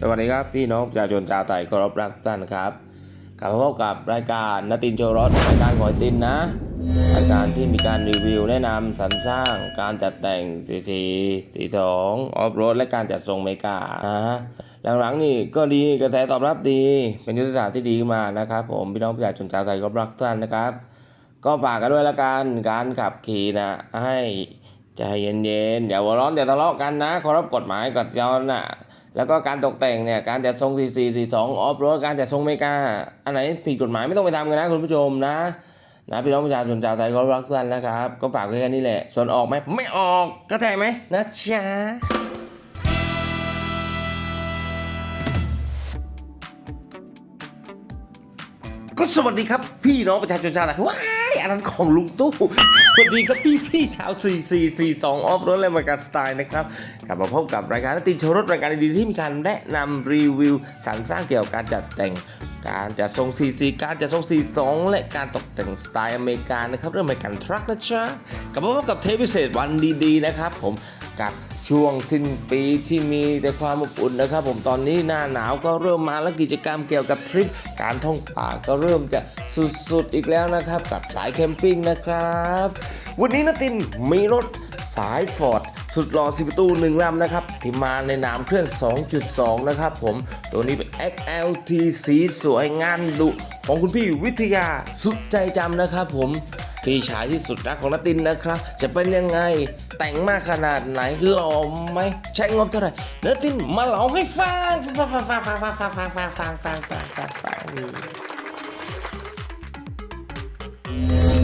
สวัสดีครับพี่น้องประชาชนชาวไทยเคารพรักท่านครับกลับมาพบกับรายการนตินโชรถรายการหอยตินนะรายการที่มีการรีวิวแนะนำสรรสร้างการจัดแต่งสีสีสีสองออฟโรดและการจัดทรงเมกานะฮะหลังๆนี่ก็ดีกระแสตอบรับดี เป็นยุทธศาสตร์ที่ดีขึ้นมานะครับ ผมพี่น้องประชาชนชาวไทยเคารพรักทุกท่านนะครับ ก็ฝากกันด้วยละกันการขับขี่นะให้ ใจเย็นๆอย่าหัวร้อนอย่าทะเลาะกันนะเคารพกฎหมายกฎจรน่ะแล้วก็การตกแต่งเนี่ยการจัดทรง44 42ออฟโรดการจัดทรงเมกาอันไหนผิดกฎหมายไม่ต้องไปทำกันนะคุณผู้ชมนะนะพี่น้องประชาชนชาวไทยเขารักกท่านนะครับ ก็ฝากไว้แค่นี้แหละ ส่วนออกไหมไม่ออกก็ได้ไหมนะจ๊ะก็สวัสดีครับ พี่น้องประชาชนชาวไทยว้า อันนั้นของลุงตู้สวัสดีครับพี่พี่ชาว4442ออฟรถและราการสไตล์นะครับกลับมาพบกับรายการตินโชว์รถรายการดีๆที่มีการแนะนำรีวิวสรรสร้างเกี่ยวกับการจัดแต่งการจัดทรง 44 การจัดทรง 42 และการตกแต่งสไตล์อเมริกันนะครับเรื่องอเมริกันทรัคนะจ๊ะกลับมาพบกับเทปพิเศษวันดีๆนะครับผมกับช่วงสิ้นปีที่มีแต่ความอบอุ่นนะครับ ผมตอนนี้หน้าหนาวก็เริ่มมาแล้วกิจกรรมเกี่ยวกับทริปการท่องป่าก็เริ่มจะสุดๆอีกแล้วนะครับ กับสายแคมปิ้งนะครับ วันนี้นะตินมีรถสายฟอร์ด สุดหล่อสิประตูหนึ่งลำนะครับที่มาในนามเครื่อง 2.2 นะครับผม ตัวนี้เป็น XLT สีสวยงานดุของคุณพี่วิทยาสุดใจจำนะครับผมพี่ชายที่สุดรักของนตินนะครับ จะเป็นยังไงแต่งมากขนาดไหนหล่อไหมใช้งบเท่าไหร่นตินมาเล่าให้ฟังฟังฟังฟังฟังฟังฟังฟังฟังฟังฟังฟังฟังฟัง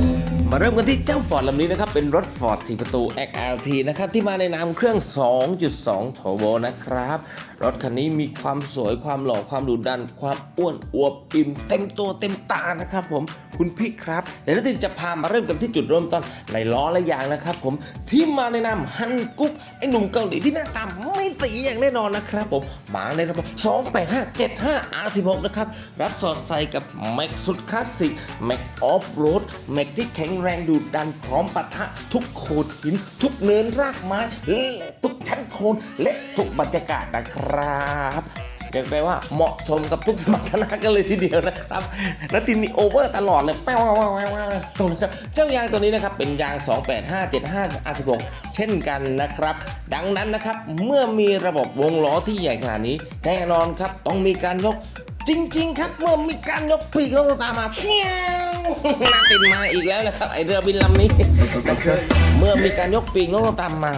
มาเริ่มกันที่เจ้าฟอร์ดลำนี้นะครับ เป็นรถ Ford 4ประตู XLT นะครับ ที่มาในนามเครื่อง 2.2 Turbo นะครับ รถคันนี้มีความสวยความหล่อความดุดัน ความอ้วนอวบอิ่มเต็มตัวเต็มตานะครับผมคุณพี่ครับเดี๋ยวนัตินจะพามาเริ่มกันที่จุดเริ่มต้นในล้อและยางนะครับผมที่มาในนามฮันกุ๊กไอหนุ่มเกาหลีที่หน้าตาไม่ตีอย่างแน่นอนนะครับผมมาในระบบ28575 R16 นะครับรับสอดใส่กับแม็กสุดคลาสสิกแม็กออฟโรดแม็กที่แข็งแรงดูดดันพร้อมปะทะทุกโขดหิน ทุกเนินรากไม้และทุกชั้นโคนและทุกบรรยากาศนะครับเรียกได้ว่าเหมาะสมกับทุกสมรรถนะกันเลยทีเดียวนะครับ แล้วทีนี้โอเวอร์ตลอดเลยแป้วตรงนะครับเจ้ายางตัวนี้นะครับเป็นยาง 28575 R16 เช่นกันนะครับ ดังนั้นนะครับเมื่อมีระบบวงล้อที่ใหญ่ขนาดนี้แน่นอนครับต้องมีการยกจริง ๆ ครับเมื่อมีการยกปีกลงตามมาเพี้ยว น่าติดมาอีกแล้วนะครับ ไอเรือบินลำนี้ เมื่อมีการยกปีกลงตามมา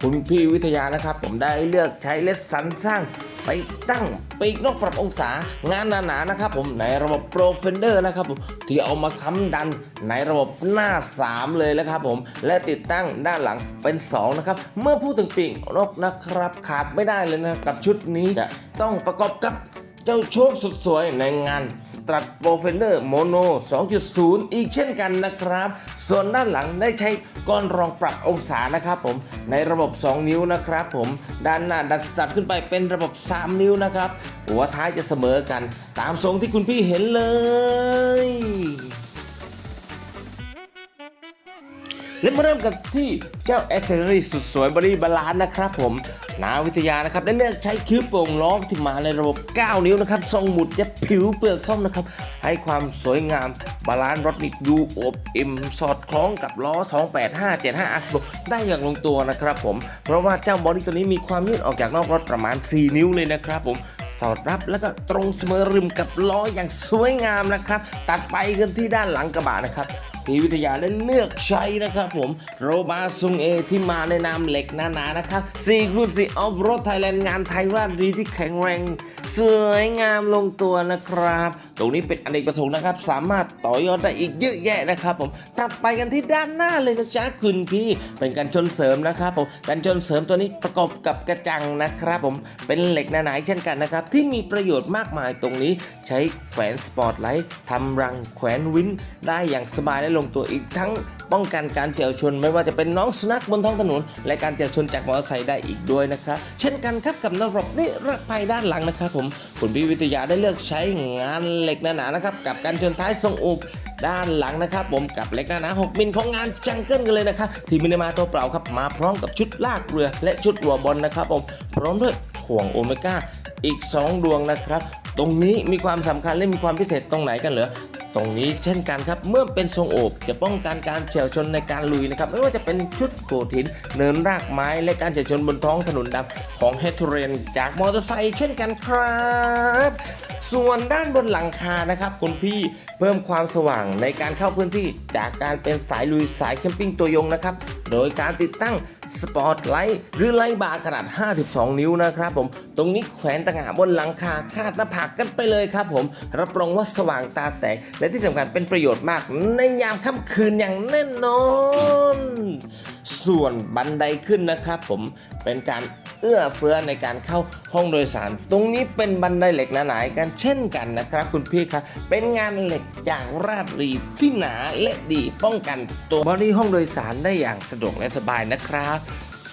คุณพี่วิทยานะครับ ผมได้เลือกใช้เลสสันสร้างไปตั้งปีกนกปรับองศางานหนาๆนะครับผมในระบบโปรเฟนเดอร์นะครับผมที่เอามาค้ำดันในระบบหน้า 3 เลยนะครับผมและติดตั้งด้านหลังเป็น 2 นะครับ เมื่อพูดถึงปีกนกนะครับขาดไม่ได้เลยนะครับกับชุดนี้จะต้องประกอบกับ เจ้าโชคสุดสวยในงาน Strat p r o f e n d e r Mono 2.0 อีกเช่นกันนะครับ ส่วนด้านหลังได้ใช้ก้อนรองปรับองศานะครับผม ในระบบ 2 นิ้วนะครับผม ด้านหน้าดัดจัดขึ้นไปเป็นระบบ 3 นิ้วนะครับ หัวท้ายจะเสมอกัน ตามทรงที่คุณพี่เห็นเลย และมาเริ่มกันที่เจ้า a อ c เซอรี่สุดสวยบริบาลานนะครับผมนาวิทยานะครับได้เลือกใช้คิ้วโป่งล้อที่มาในระบบ 9 นิ้วนะครับทรงหมุดจะผิวเปลือกส้มนะครับ ให้ความสวยงามบาลานซ์รถนี่ดูอบอิ่มสอดคล้องกับล้อ 28575 R16 ได้อย่างลงตัวนะครับผม เพราะว่าเจ้าบอดี้ตัวนี้มีความยืดออกจากนอกรถประมาณ 4 นิ้วเลยนะครับผมสอดรับแล้วก็ตรงเสมอริมกับล้ออย่างสวยงามนะครับ ตัดไปกันที่ด้านหลังกระบะนะครับ ที่วิทยาได้เลือกใช้นะครับผมโรบาซุงเอที่มาในนามเหล็กหนาๆนะครับ4คูณ4ออฟโรดไทยแลนด์งานไทยว่าดีที่แข็งแรง สวยงามลงตัวนะครับ ตรงนี้เป็นอเนกประสงค์นะครับ สามารถต่อยอดได้อีกเยอะแยะนะครับผมตัดไปกันที่ด้านหน้าเลยนะจ๊ะคุณพี่เป็นการชนเสริมนะครับผมการชนเสริมตัวนี้ประกอบกับกระจังนะครับผมเป็นเหล็กหนาๆเช่นกันนะครับที่มีประโยชน์มากมายตรงนี้ ใช้แขวนสปอตไลท์ทำรังแขวนวินได้อย่างสบายและลงตัวอีกทั้งป้องกันการเฉียวชน ไม่ว่าจะเป็นน้องสุนัขบนท้องถนน และการเฉียวชนจากมอเตอร์ไซค์ได้อีกด้วยนะครับ เช่นกันครับกับระบบนิรภัยด้านหลังนะครับผมคุณพี่วิทยาได้เลือกใช้งานเหล็กหนาๆนะครับกับการชนท้ายทรงอุบด้านหลังนะครับผมกับเหล็กหนาๆ6มิลของงานจังเกิลกันเลยนะครับที่ม่ได้มาตัวเปล่าครับมาพร้อมกับชุดลากเรือและชุดรัวบอลนะครับผมพร้อมด้วยห่วงโอเมก้าอีก 2 ดวงนะครับ ตรงนี้มีความสำคัญและมีความพิเศษตรงไหนกันเหรอ ตรงนี้เช่นกันครับเมื่อเป็นทรงโอบจะป้องกันการเฉียวชนในการลุยนะครับไม่ว่าจะเป็นชุดโขดหินเนินรากไม้และการเฉียวชนบนท้องถนนดำของเฮทเรนจากมอเตอร์ไซค์เช่นกันครับส่วนด้านบนหลังคานะครับคุณพี่เพิ่มความสว่างในการเข้าพื้นที่จากการเป็นสายลุยสายแคมปิ้งตัวยงนะครับโดยการติดตั้ง สปอตไลท์หรือไลท์บาร์ขนาด 52 นิ้วนะครับผม ตรงนี้แขวนต่างหากบนหลังคาคาดหน้าผากกันไปเลยครับผม รับรองว่าสว่างตาแตก และที่สำคัญเป็นประโยชน์มาก ในยามค่ำคืนอย่างแน่นอน ส่วนบันไดขึ้นนะครับผมเป็นการเอื้อเฟื้อในการเข้าห้องโดยสาร ตรงนี้เป็นบันไดเหล็กหนาๆกันเช่นกันนะครับ คุณพี่ครับเป็นงานเหล็กอย่างราดรีที่หนาและดีป้องกันตัวบริห้องโดยสารได้อย่างสะดวกและสบายนะครับ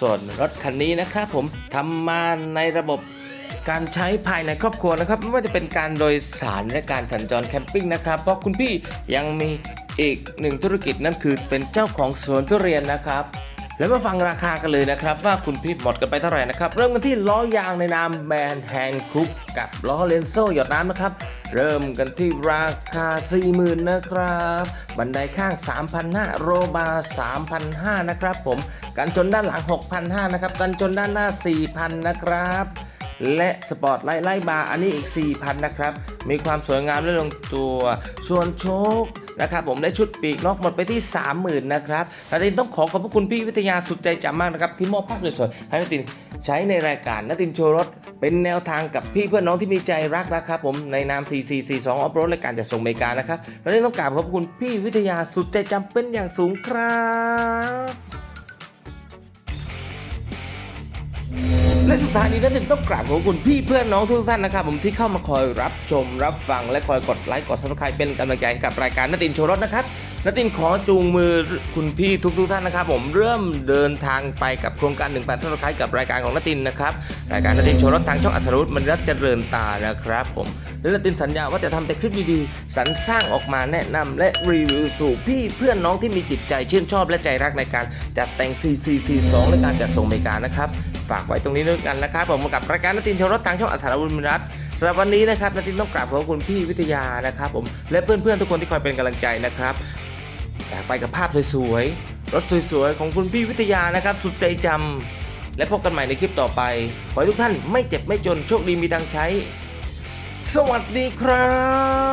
ส่วนรถคันนี้นะครับ ผมทำมาในระบบการใช้ภายในครอบครัวนะครับ ไม่ว่าจะเป็นการโดยสารและการสัญจรแคมปิ้งนะครับ เพราะคุณพี่ยังมี อีกหนึ่งธุรกิจนั่นคือเป็นเจ้าของสวนทุเรียนนะครับ แล้วมาฟังราคากันเลยนะครับ ว่าคุณพี่หมดกันไปเท่าไหร่นะครับ เริ่มกันที่ล้อยางในนามแบรนด์แฮนด์คุกกับล้อเลนโซ่หยดน้ำนะครับ เริ่มกันที่ราคา 40,000นะครับ บันไดข้าง 3,500โรบาร์3,500นะครับผม กันชนด้านหลัง 6,500นะครับ กันชนด้านหน้า 4,000นะครับ และสปอร์ตไลท์ไล่บาร์อันนี้อีก 4,000 นะครับ มีความสวยงามและลงตัว ส่วนโชคนะครับผมได้ชุดปีกนอกหมดไปที่ 30,000 นะครับนาตินต้องขอขอบพระคุณพี่วิทยาสุดใจจำมากนะครับ ที่มอบภาพสวยๆให้นาตินใช้ในรายการนาตินโชว์รถ เป็นแนวทางกับพี่เพื่อนน้องที่มีใจรักนะครับผมในนาม 4442 ออฟโรดและการจัดส่งอเมริกานะครับนาตินต้องกราบขอบพระคุณพี่วิทยาสุดใจจำเป็นอย่างสูงครับ และสุดท้ายนี้นันตินต้องกราบขอบคุณพี่เพื่อนน้องทุกท่านนะครับผมที่เข้ามาคอยรับชมรับฟังและคอยกดไลค์กดซับสไครป์เป็นกำลังใจให้กับรายการนัตินโชว์รถนะครับ นัตินขอจูงมือคุณพี่ทุกทุกๆท่านนะครับ ผมเริ่มเดินทางไปกับโครงการ1 8ซับสไครป์กับรายการของนัตินนะครับรายการนัตินโชว์รถทางช่องอัศรุตมันรักเจริญตานะครับผมและนัตินสัญญาว่าจะทำแต่คลิปดีๆสรรสร้างออกมาแนะนำและรีวิวสู่พี่เพื่อนน้องที่มีจิตใจชื่นชอบและใจรักในการจัดแต่ง 4442และการจัดส่งอเมริการนะครับฝากไว้ตรงนี้ด้วยกันนะครับผมกับรายการนตินโชาวรถทางช่องอัสารบุญรัตสำหรับวันนี้นะครับนาตินต้องกราบขอบคุณพี่วิทยานะครับผมและเพื่อนๆทุกคนที่คอยเป็นกำลังใจนะครับ อยากไปกับภาพสวยๆ รถสวยๆ ของคุณพี่วิทยานะครับ สุดใจจำ และพบกันใหม่ในคลิปต่อไป ขอให้ทุกท่านไม่เจ็บไม่จน โชคดีมีดังใช้ สวัสดีครับ